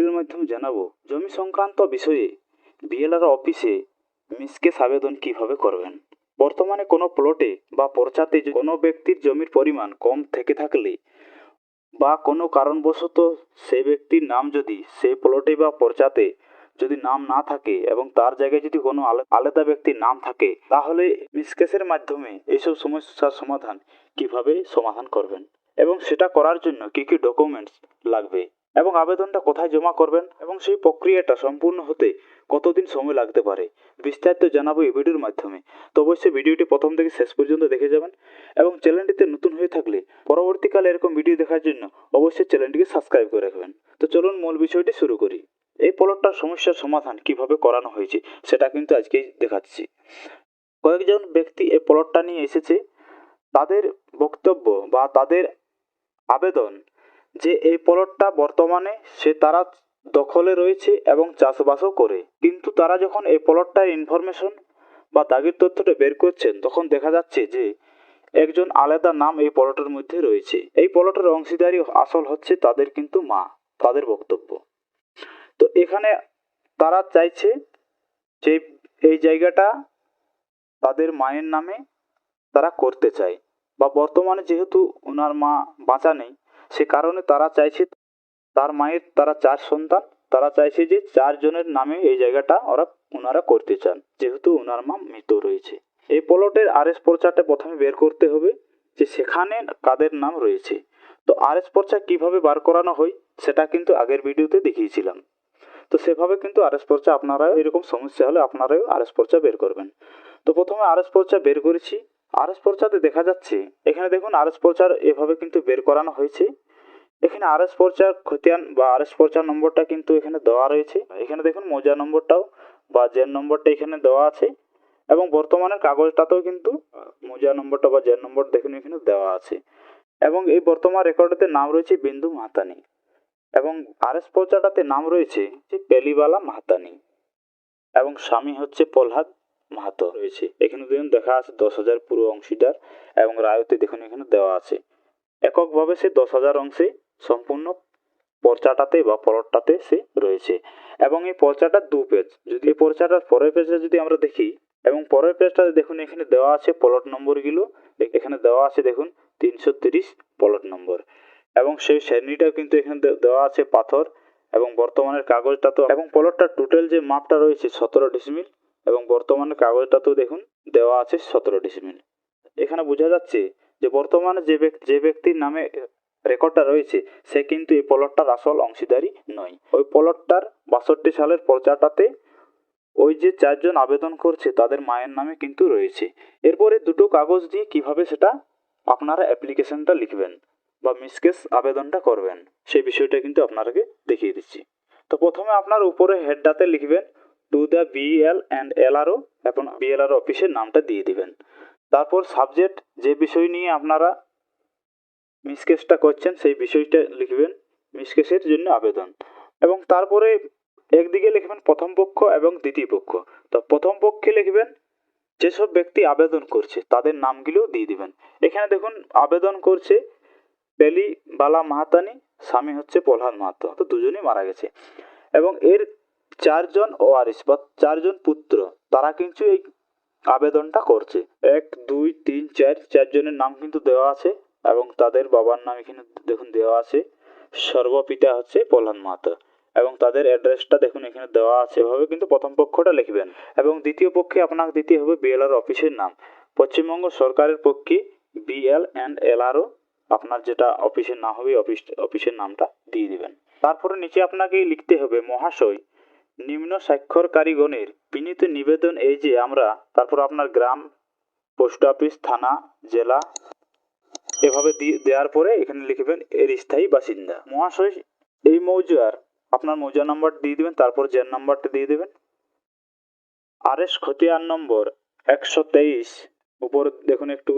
ভিডিওর মাধ্যমে জানাব জমি সংক্রান্ত বিষয়ে বিএলআর অফিসে মিসকেস আবেদন কীভাবে করবেন। বর্তমানে কোনো প্লটে বা পর্চাতে কোনো ব্যক্তির জমির পরিমাণ কম থেকে থাকলে বা কোনো কারণবশত সে ব্যক্তির নাম যদি সে প্লটে বা পর্চাতে যদি নাম না থাকে এবং তার জায়গায় যদি কোনো আলে- আলাদা ব্যক্তির নাম থাকে, তাহলে মিসকেসের মাধ্যমে এইসব সমস্যার সমাধান কীভাবে সমাধান করবেন এবং সেটা করার জন্য কি কি ডকুমেন্টস লাগবে? এবং আবেদনটা কোথায় জমা করবেন এবং সেই প্রক্রিয়াটা সম্পূর্ণ হতে কতদিন সময় লাগতে পারে, বিস্তারিত জানাব এই ভিডিওর মাধ্যমে। তো অবশ্যই ভিডিওটি প্রথম থেকে শেষ পর্যন্ত দেখে যাবেন এবং চ্যানেলটিতে নতুন হয়ে থাকলে পরবর্তীকালে এরকম ভিডিও দেখার জন্য অবশ্যই চ্যানেলটিকে সাবস্ক্রাইব করে রাখবেন। তো চলুন মূল বিষয়টি শুরু করি। এই প্লটটার সমস্যার সমাধান কীভাবে করানো হয়েছে সেটা কিন্তু আজকেই দেখাচ্ছি। কয়েকজন ব্যক্তি এই প্লটটা নিয়ে এসেছে। তাদের বক্তব্য বা তাদের আবেদন যে এই প্লটটা বর্তমানে সে তারা দখলে রয়েছে এবং চাষবাসও করে। কিন্তু তারা যখন এই প্লটটার ইনফরমেশন বা দাগের তথ্যটা বের করছেন, তখন দেখা যাচ্ছে যে একজন আলাদা নাম এই প্লটের মধ্যে রয়েছে। এই প্লটের অংশীদারি আসল হচ্ছে তাদের কিন্তু মা, তাদের বক্তব্য। তো এখানে তারা চাইছে যে এই জায়গাটা তাদের মায়ের নামে তারা করতে চায়। বা বর্তমানে যেহেতু ওনার মা বাঁচা নেই সে কারণে তারা চাইছে তার মায়ের, তারা চার সন্তান, তারা চাইছে যে চারজনের নামে এই জায়গাটা ওরা, ওনারা করতে চান, যেহেতু ওনার মা মৃত রয়েছে। এই প্লটের আরএস পর্চাটা প্রথমে বের করতে হবে যে সেখানে কাদের নাম রয়েছে। তো আর এস পর্চা কীভাবে বার করানো হয়, সেটা কিন্তু আগের ভিডিওতে দেখিয়েছিলাম। তো সেভাবে কিন্তু আর এস পর্চা আপনারাও এরকম সমস্যা হলে আপনারাও আর এস পর্চা বের করবেন। তো প্রথমে আর এস পর্চা বের করেছি। আরএস পর্চাতে দেখা যাচ্ছে। এখানে দেখুন, আরএস পর্চার এভাবে কিন্তু বের করানো হয়েছে। এখানে আরএস পর্চার খতিয়ান বা আরএস পর্চার নম্বরটা কিন্তু এখানে দেওয়া রয়েছে। এখানে দেখুন, মৌজা নম্বরটাও বা জেন নম্বরটা এখানে দেওয়া আছে। এবং বর্তমানের কাগজটাতেও কিন্তু মৌজা নম্বরটা বা জেন নম্বর দেখুন, এখানে দেওয়া আছে। এবং এই বর্তমান রেকর্ডেতে নাম রয়েছে বিন্দু মাহাতানি এবং আরএস পর্চাটাতে নাম রয়েছে পেলিবালা মাহাতানি এবং স্বামী হচ্ছে প্রহ্লাদ মাহাতো রয়েছে। এখানে দেখুন, দেখা আছে দশ হাজার পুরো অংশীদার এবং রায়তে দেখুন, এখানে দেওয়া আছে। এককভাবে সে দশ হাজার অংশে সম্পূর্ণ পর্চাটাতে বা পলটটাতে সে রয়েছে। এবং এই পর্চাটা দু পেজ। যদি এই পর্চাটার পরের পেজটা যদি আমরা দেখি, এবং পরের পেজটাতে দেখুন, এখানে দেওয়া আছে প্লট নম্বরগুলো। এখানে দেওয়া আছে দেখুন, তিনশো তিরিশ প্লট নম্বর। এবং সেই শ্রেণীটাও কিন্তু এখানে দেওয়া আছে পাথর এবং বর্তমানের কাগজটা তো। এবং প্লটটার টোটাল যে মাপটা রয়েছে, সতেরো ডিসমিল এবং বর্তমানে কাগজটাতেও দেখুন, দেওয়া আছে সতেরো ডিসিমিল এখানে বোঝা যাচ্ছে যে বর্তমানে যে ব্যক্তি যে ব্যক্তির নামে রেকর্ডটা রয়েছে, সে কিন্তু এই প্লটটার আসল অংশীদারি নয়। ওই প্লটটার বাষট্টি সালের পর্চাটাতে ওই যে চারজন আবেদন করছে, তাদের মায়ের নামে কিন্তু রয়েছে। এরপরে দুটো কাগজ দিয়ে কীভাবে সেটা আপনারা অ্যাপ্লিকেশনটা লিখবেন বা মিসকেস আবেদনটা করবেন, সেই বিষয়টা কিন্তু আপনাকে দেখিয়ে দিচ্ছি। তো প্রথমে আপনার উপরে হেডটাতে লিখবেন to the BL and LRO এবং বিএলআর অফিসের নামটা দিয়ে দিবেন। তারপর সাবজেক্ট যে বিষয় নিয়ে আপনারা মিসকেসটা করছেন, সেই বিষয়টা লিখবেন মিসকেসের জন্য আবেদন। এবং তারপরে একদিকে লিখবেন প্রথম পক্ষ এবং দ্বিতীয় পক্ষ। তো প্রথম পক্ষে লিখবেন যেসব ব্যক্তি আবেদন করছে, তাদের নামগুলোও দিয়ে দিবেন। এখানে দেখুন, আবেদন করছে পেলি বালা মাহাতানি, স্বামী হচ্ছে প্রহ্লাদ মাহাতো। তো দুজনেই মারা গেছে। এবং এর চারজন ওয়ারিস বা চারজন পুত্র, তারা কিন্তু এই আবেদনটা করছে। এক, দুই, তিন, চার, চারজনের নাম কিন্তু দেওয়া আছে এবং তাদের বাবার নাম এখানে দেখুন দেওয়া আছে। সর্বপিতা হচ্ছে প্রহ্লাদ মাহাতো এবং তাদের অ্যাড্রেসটা দেখুন এখানে দেওয়া আছে। এভাবে কিন্তু প্রথম পক্ষটা লিখবেন এবং দ্বিতীয় পক্ষে আপনাকে দিতে হবে বিএলআর অফিসের নাম। পশ্চিমবঙ্গ সরকারের পক্ষে বিএল অ্যান্ড এলআরও আপনার যেটা অফিসের নাম হবে, অফিস, অফিসের নামটা দিয়ে দিবেন। তারপরে নিচে আপনাকে লিখতে হবে মহাশয়। নিম্ন স্বাক্ষরকারীগণের বিনীত নিবেদন এই যে আমরা, তারপর আপনার গ্রাম, পোস্ট অফিস, থানা, জেলা, এভাবে দেওয়ার পরে এখানে লিখবেন এর স্থায়ী বাসিন্দা। মহাশয়, এই মৌজার, আপনার মৌজা নাম্বার দিয়ে দিবেন, তারপর জেন নাম্বারটা দিয়ে দেবেন। আর এস খতিয়ান নম্বর একশো তেইশ, উপর দেখুন একটু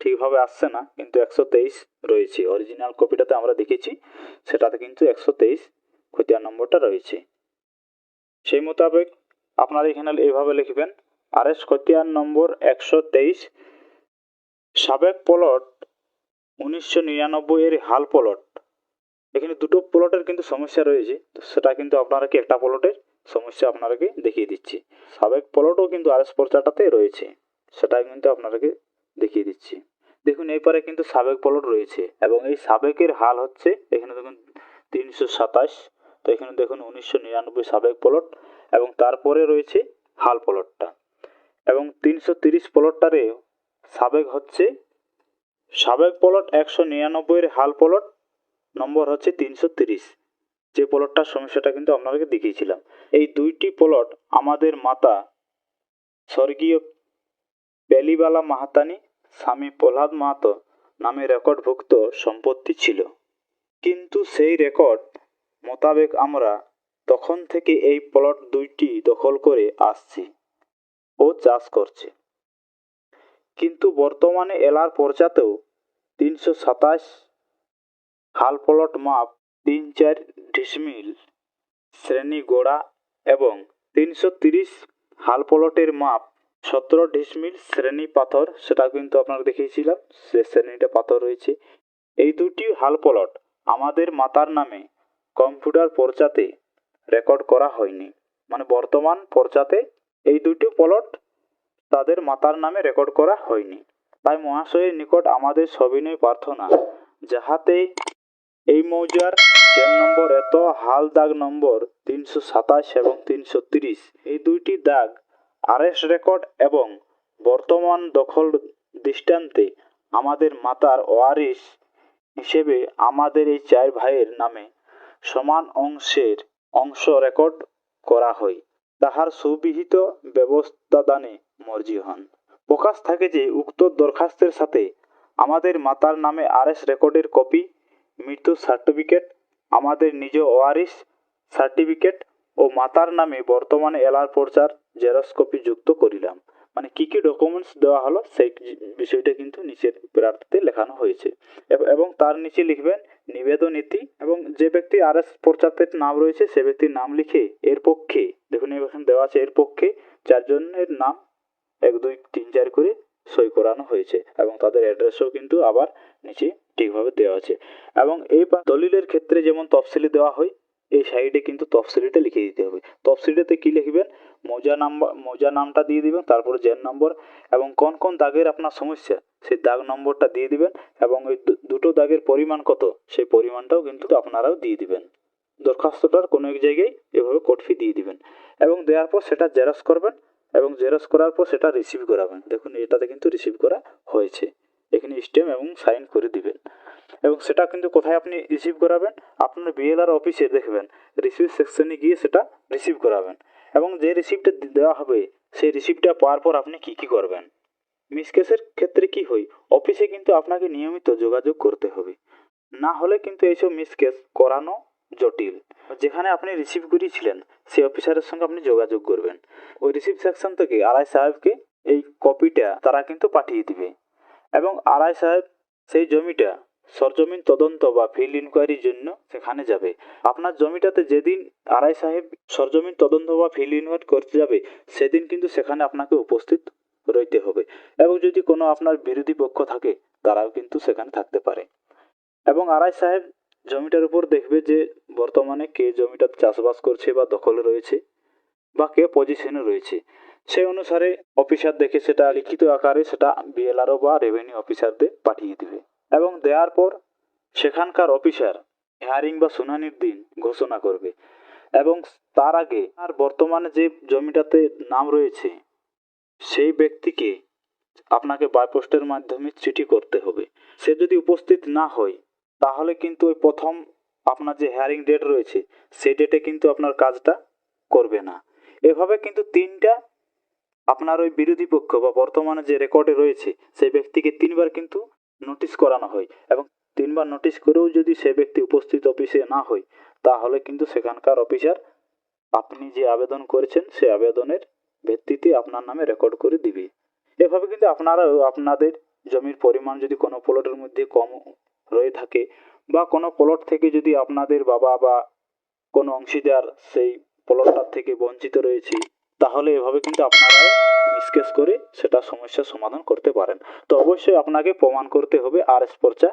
ঠিকভাবে আসছে না, কিন্তু একশো তেইশ রয়েছে। অরিজিনাল কপিটাতে আমরা দেখেছি, সেটাতে কিন্তু একশো তেইশ খতিয়ান নম্বরটা রয়েছে। সেই মোতাবেক আপনারা এখানে এইভাবে লিখবেন। আর এস খতিয়ান নম্বর একশো তেইশ। সাবেক প্লট উনিশশো নিরানব্বই এর হাল প্লট এখানে দুটো প্লটের কিন্তু সমস্যা রয়েছে। তো সেটা কিন্তু আপনারাকে একটা প্লটের সমস্যা আপনারাকে দেখিয়ে দিচ্ছি। সাবেক প্লটও কিন্তু আরএস পর্চাটাতে রয়েছে। সেটা কিন্তু আপনারাকে দেখিয়ে দিচ্ছি। দেখুন, এই পারে কিন্তু সাবেক প্লট রয়েছে এবং এই সাবেকের হাল হচ্ছে, এখানে দেখুন, তিনশো সাতাশ। তো এখানে দেখুন উনিশশো নিরানব্বই সাবেক প্লট এবং তারপরে রয়েছে হাল প্লটটা এবং তিনশো তিরিশ প্লটটারে সাবেক হচ্ছে, সাবেক প্লট একশো নিরানব্বইয়ের হাল প্লট নম্বর হচ্ছে তিনশো তিরিশ। যে প্লটটার সমস্যাটা কিন্তু আপনাদেরকে দেখিয়েছিলাম। এই দুইটি প্লট আমাদের মাতা স্বর্গীয় বেলিবালা মাহাতানি, স্বামী প্রহ্লাদ মাহাতো নামে রেকর্ডভুক্ত সম্পত্তি ছিল। কিন্তু সেই রেকর্ড মোতাবেক আমরা তখন থেকে এই প্লট দুইটি দখল করে আসছি ও চাষ করছি। কিন্তু বর্তমানে এলার পর্যাতেও তিনশো সাতাশ হাল প্লট মাপ তিন চার ডিসমিল শ্রেণি গোড়া এবং তিনশো তিরিশ হাল প্লটের মাপ সতেরো ডিসমিল শ্রেণি পাথর, সেটা কিন্তু আপনারা দেখিয়েছিলাম, সে শ্রেণীটা পাথর রয়েছে। এই দুটি হাল প্লট আমাদের মাতার নামে কম্পিউটার পর্চাতে রেকর্ড করা হয়নি। মানে বর্তমান পর্চাতে এই দুটি প্লট তাদের মাতার নামে রেকর্ড করা হয়নি। তাই মহাশয়ের নিকট আমাদের সবিনয় প্রার্থনা, যাহাতে এই মৌজার চেন নম্বর এত, হাল দাগ নম্বর তিনশো সাতাশ এবং তিনশো তিরিশ, এই দুইটি দাগ আরএস রেকর্ড এবং বর্তমান দখল দৃষ্টান্তে আমাদের মাতার ওয়ারিশ হিসেবে আমাদের এই চার ভাইয়ের নামে সমান অংশের অংশ রেকর্ড করা হয়। তাহার সুবিহিত ব্যবস্থা দানে মর্জি হন। প্রকাশ থাকে যে, উক্ত দরখাস্তের সাথে আমাদের মাতার নামে আরএস রেকর্ডের কপি মৃত্যুর সার্টিফিকেট, আমাদের নিজ ওয়ারিশ সার্টিফিকেট ও মাতার নামে বর্তমানে এলার পর্চার জেরক্স কপি যুক্ত করিলাম। মানে কি কি ডকুমেন্টস দেওয়া হলো সেই বিষয়টা কিন্তু নিচের প্রার্থীতে লেখানো হয়েছে। এবং তার নিচে লিখবেন নিবেদন নীতি এবং যে ব্যক্তি আর এস পর্চাতের নাম রয়েছে, সে ব্যক্তির নাম লিখে এর পক্ষে, দেখুন এখানে দেওয়া আছে, এর পক্ষে চারজনের নাম এক, দুই, তিন, চার করে সই করানো হয়েছে এবং তাদের অ্যাড্রেসও কিন্তু আবার নিচে ঠিকভাবে দেওয়া আছে। এবং এই দলিলের ক্ষেত্রে যেমন তফসিলি দেওয়া হয়, এই সাইডে কিন্তু তফসিলিটা লিখে দিতে হবে। তফসিলিতে কি লিখবেন? মৌজা নাম্বার, মৌজা নামটা দিয়ে দিবেন, তারপরে জেন নম্বর এবং কোন কোন দাগের আপনার সমস্যা, সেই দাগ নম্বরটা দিয়ে দিবেন এবং ওই দুটো দাগের পরিমাণ কত, সেই পরিমাণটাও কিন্তু আপনারাও দিয়ে দিবেন। দরখাস্তটার কোনো এক জায়গায় এভাবে কোড ফি দিয়ে দিবেন এবং দেওয়ার পর সেটা জেরক্স করবেন এবং জেরক্স করার পর সেটা রিসিভ করাবেন। দেখুন, এটাতে কিন্তু রিসিভ করা হয়েছে। এখানে স্টেম এবং সাইন করে দিবেন। এবং সেটা কিন্তু কোথায় আপনি রিসিভ করাবেন? আপনার বিএলআর অফিসে দেখবেন। রিসিভ সেকশনে গিয়ে সেটা রিসিভ করাবেন। এবং যে রিসিপ্টটা দেওয়া হবে, সেই রিসিপ্টটা পাওয়ার পর আপনি কি কি করবেন? মিস মিসকেসের ক্ষেত্রে কি হয় অফিসে কিন্তু আপনাকে নিয়মিত যোগাযোগ করতে হবে। না হলে কিন্তু এইসব মিস মিসকেস করানো জটিল। যেখানে আপনি রিসিভ করিয়েছিলেন সেই অফিসারের সঙ্গে আপনি যোগাযোগ করবেন। ওই রিসিভ সেকশন থেকে আড়াই সাহেবকে এই কপিটা তারা কিন্তু পাঠিয়ে দিবে। এবং আড়াই সাহেব সেই জমিটা সরজমিন তদন্ত বা ফিল্ড ইনকোয়ারির জন্য সেখানে যাবে। আপনার জমিটাতে যেদিন আড়াই সাহেব সরজমিন তদন্ত বা ফিল্ড ইনকোয়ারি করতে যাবে, সেদিন কিন্তু সেখানে আপনাকে উপস্থিত রইতে হবে। এবং যদি কোনো আপনার বিরোধী পক্ষ থাকে, তারাও কিন্তু সেখানে থাকতে পারে। এবং আড়াই সাহেব জমিটার উপর দেখবে যে বর্তমানে কে জমিটা চাষবাস করছে বা দখলে রয়েছে বা কে পজিশনে রয়েছে। সেই অনুসারে অফিসার দেখে সেটা লিখিত আকারে সেটা বিএলআরও বা রেভিনিউ অফিসারদের পাঠিয়ে দিবে। এবং দেওয়ার পর সেখানকার অফিসার হেয়ারিং বা শুনানির দিন ঘোষণা করবে এবং তার আগে আর বর্তমানে যে জমিটাতে নাম রয়েছে, সেই ব্যক্তিকে আপনাকে বাইপোস্টের মাধ্যমে চিঠি করতে হবে। সে যদি উপস্থিত না হয়, তাহলে কিন্তু ওই প্রথম আপনার যে হেয়ারিং ডেট রয়েছে সেই ডেটে কিন্তু আপনার কাজটা করবে না। এভাবে কিন্তু তিনটা আপনার ওই বিরোধী পক্ষ বা বর্তমানে যে রেকর্ডে রয়েছে, সেই ব্যক্তিকে তিনবার কিন্তু নোটিশ করানো হয় এবং তিনবার নোটিশ করেও যদি সে ব্যক্তি উপস্থিত অফিসে না হয়, তাহলে কিন্তু সেখানকার অফিসার আপনি যে আবেদন করেছেন, সে আবেদনের ভিত্তিতে আপনার নামে রেকর্ড করে দিবে। এভাবে কিন্তু আপনারাও আপনাদের জমির পরিমাণ যদি কোনো প্লটের মধ্যে কম রয়ে থাকে বা কোনো প্লট থেকে যদি আপনাদের বাবা বা কোনো অংশীদার সেই প্লটটার থেকে বঞ্চিত রয়েছে তাহলে এভাবে কিন্তু আপনারা মিসকেস করে সেটা সমস্যার সমাধান করতে পারেন। তো অবশ্যই আপনাকে প্রমাণ করতে হবে আর এস পর্চা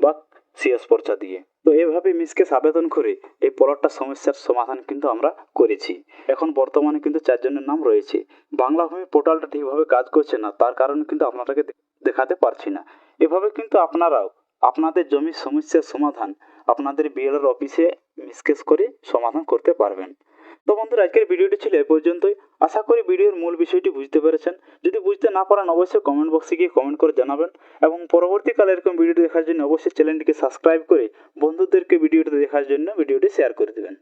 বা সিএস পর্চা দিয়ে। তো এভাবে মিসকেস আবেদন করে এই প্লটটা সমস্যার সমাধান কিন্তু আমরা করেছি। এখন বর্তমানে কিন্তু চারজনের নাম রয়েছে। বাংলা ভূমি পোর্টালটা ঠিকভাবে কাজ করছে না, তার কারণে কিন্তু আপনাদেরকে দেখাতে পারছি না। এভাবে কিন্তু আপনারাও আপনাদের জমির সমস্যার সমাধান আপনাদের বিএলআর অফিসে মিসকেস করে সমাধান করতে পারবেন। তো বন্ধুরা, আজকের ভিডিওটি ছিল এ পর্যন্তই। আশা করি ভিডিওর মূল বিষয়টি বুঝতে পেরেছেন। যদি বুঝতে না পারেন, অবশ্যই কমেন্ট বক্সে গিয়ে কমেন্ট করে জানাবেন এবং পরবর্তীকালে এরকম ভিডিওটি দেখার জন্য অবশ্যই চ্যানেলটিকে সাবস্ক্রাইব করে বন্ধুদেরকে ভিডিওটি দেখার জন্য ভিডিওটি শেয়ার করে দেবেন।